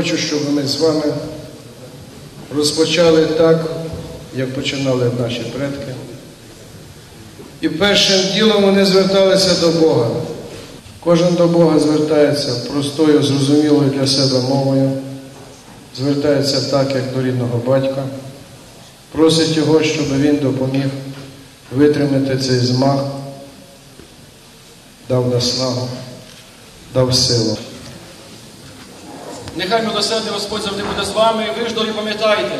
хочу, щоб ми з вами розпочали так, як починали наші предки. І першим ділом вони зверталися до Бога. Кожен до Бога звертається простою, зрозумілою для себе мовою, звертається так, як до рідного батька, просить його, щоб він допоміг витримати цей змах, дав наснагу, дав силу. Нехай милосердний Господь завжди буде з вами, ви ж долі пам'ятайте,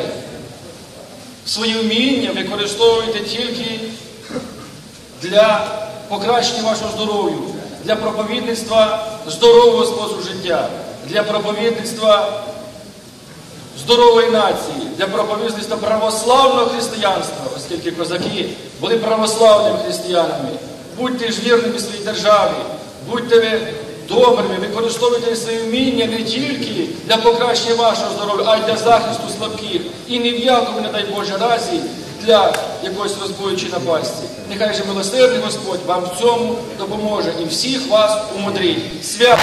свої вміння використовуйте тільки для покращення вашого здоров'я, для проповідництва здорового способу життя, для проповідництва здорової нації, для проповідництва православного християнства, оскільки козаки були православними християнами. Будьте ж вірними своїй державі, будьте ви добрими, використовуйте свої вміння не тільки для покращення вашого здоров'я, а й для захисту слабких. І ні в якому, не дай Боже, разі для якоїсь розбоючої напасті. Нехай же милосердний Господь вам в цьому допоможе і всіх вас умудрить. Свято!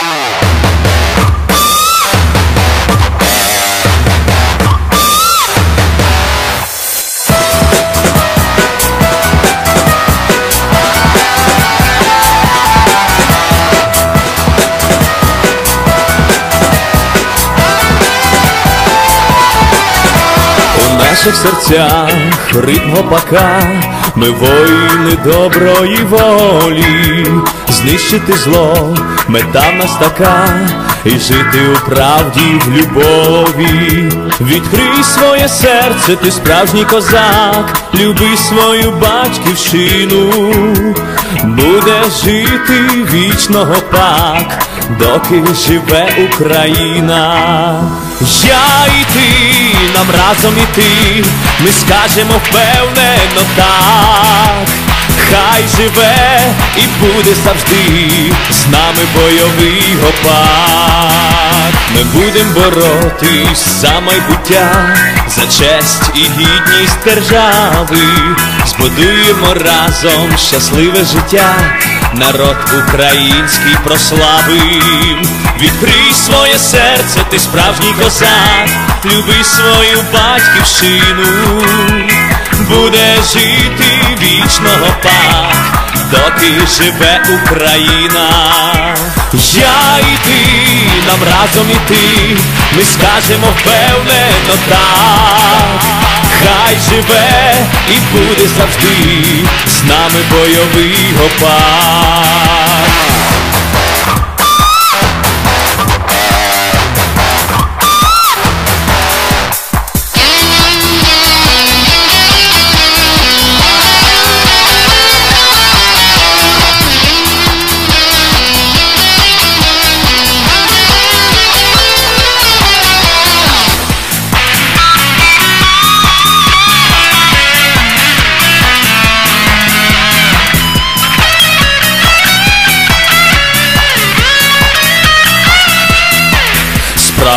Наших серцях ритм гопака, ми воїни доброї волі, знищити зло, мета в нас така, і жити у правді в любові. Відкрий своє серце, ти справжній козак, люби свою батьківщину, буде жити вічного пак, доки живе Україна. Я і ти, нам разом іти, ми скажемо впевнено так. Хай живе і буде завжди з нами бойовий гопак. Ми будем боротись за майбуття, за честь і гідність держави. Збудуємо разом щасливе життя, народ український прославим. Відкрий своє серце, ти справжній козак, люби свою батьківщину. Буде жити вічного пак, доки живе Україна. Я і ти, нам разом іти, ми скажемо впевнено так. Хай живе і буде завжди з нами бойовий гопак.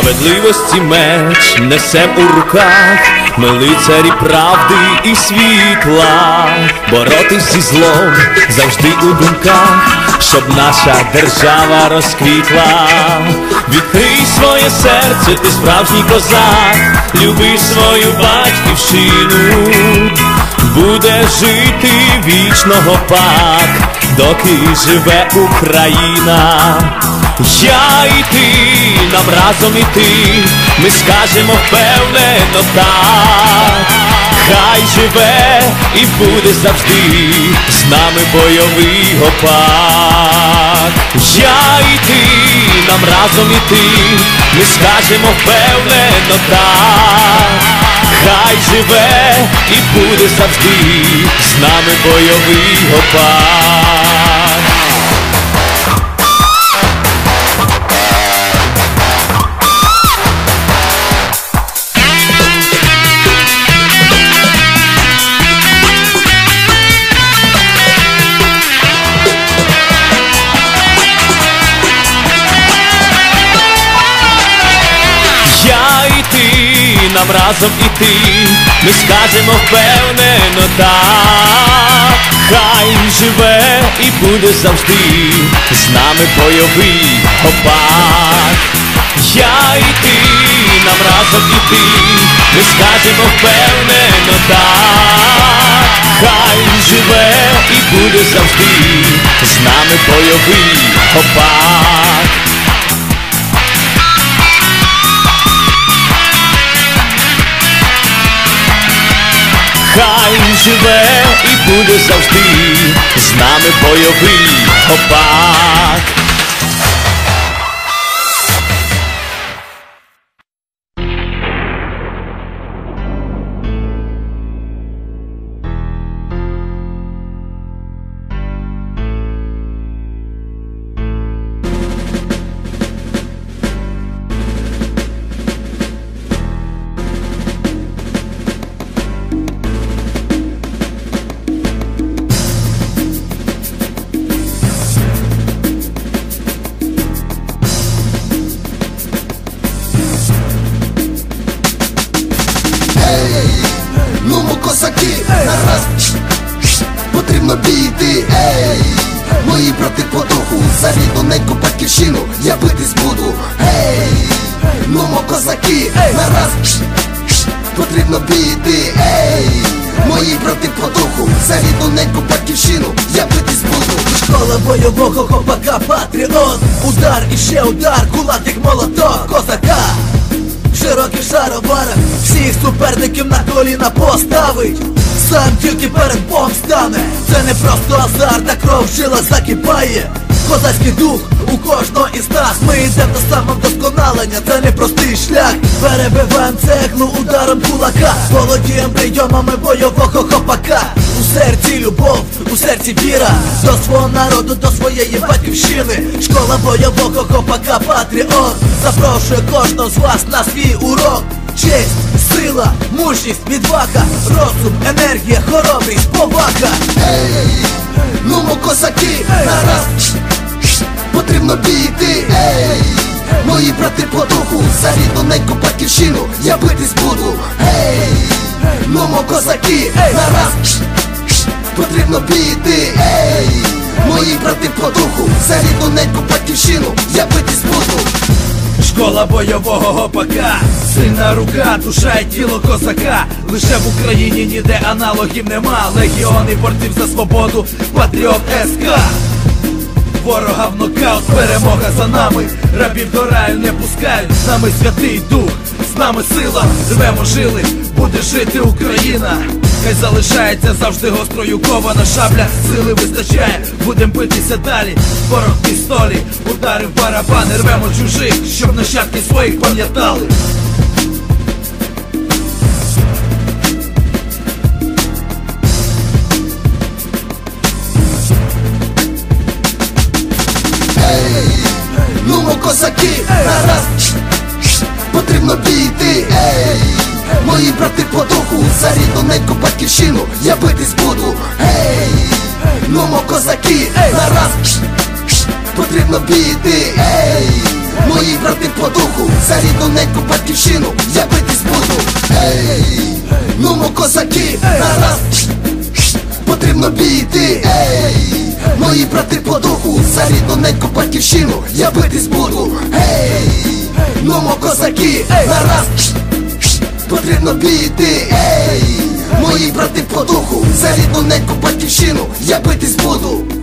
Справедливості меч несем у руках, ми лицарі правди і світла, боротись зі злом завжди у думках, щоб наша держава розквітла. Відкрий своє серце, ти справжній козак, люби свою батьківщину, буде жити вічного пак, доки живе Україна. Я і ти, нам разом іти, ми скажемо впевнено так. Хай живе і буде завжди з нами бойовий гопак. Я і ти, нам разом іти, ми скажемо впевнено так. Хай живе і буде завжди з нами бойовий гопак. Нам разом іти, ми скажемо впевнено так, хай живе і буде завжди з нами бойовий гопак. Я і ти, нам разом іти, ми скажемо впевнено так. Хай живе і буде завжди з нами бойовий гопак. Хай живе і буде завжди з нами бойовий гопак. Потрібно бійти, ей, мої брати по духу, за рідну батьківщину я битись буду, ей, нумо козаки, нараз потрібно бійти, ей, мої брати по духу, за рідну батьківщину я битись буду. Школа бойового хопака Патріот. Удар і ще удар, кулак молоток козака. В широких всіх суперників на коліна поставить Сам тільки перед Богом стане Це не просто азарт, а кров в жилах закипає. Козацький дух у кожного із нас. Ми йдемо до самовдосконалення, це не простий шлях. Перебиваємо цеглу ударом кулака. Володіємо прийомами бойового хопака. У серці любов, у серці віра. До свого народу, до своєї батьківщини. Школа бойового хопака Патріот. Запрошує кожного з вас на свій урок. Честь, сила, мужність, відвага, розум, енергія, хоробрість, повага. Ей, нумо козаки, нараз потрібно бійти, ей, мої брати по духу, за рідну неньку батьківщину я битись буду, ей, нумо козаки, нараз потрібно бійти, ей, мої брати по духу, за рідну неньку батьківщину я битись буду. Школа бойового гопака, сильна рука, душа і тіло козака. Лише в Україні ніде аналогів нема. Легіони борців за свободу, патріот СК. Ворога в нокаут, перемога за нами. Рабів до раю не пускають, з нами святий дух, з нами сила, рвемо жили, буде жити Україна. Хай залишається завжди гострою кована шабля, сили вистачає, будем битися далі. Ворог пістолі, удари в барабани, рвемо чужих, щоб нащадки своїх пам'ятали. Нумо козаки, нараз мої брати по духу, за рідну неньку батьківщину я битись буду, ей, нумо козаки, нараз потрібно бійти, ей, мої брати по духу, за рідну неньку батьківщину я битись буду, ей, нумо козаки, нараз потрібно бійти, ей, мої брати по духу, за рідну неньку батьківщину я битись буду, ей, нумо козаки, нараз потрібно бійти, ей, мої брати по духу, за рідну неньку батьківщину я битись буду.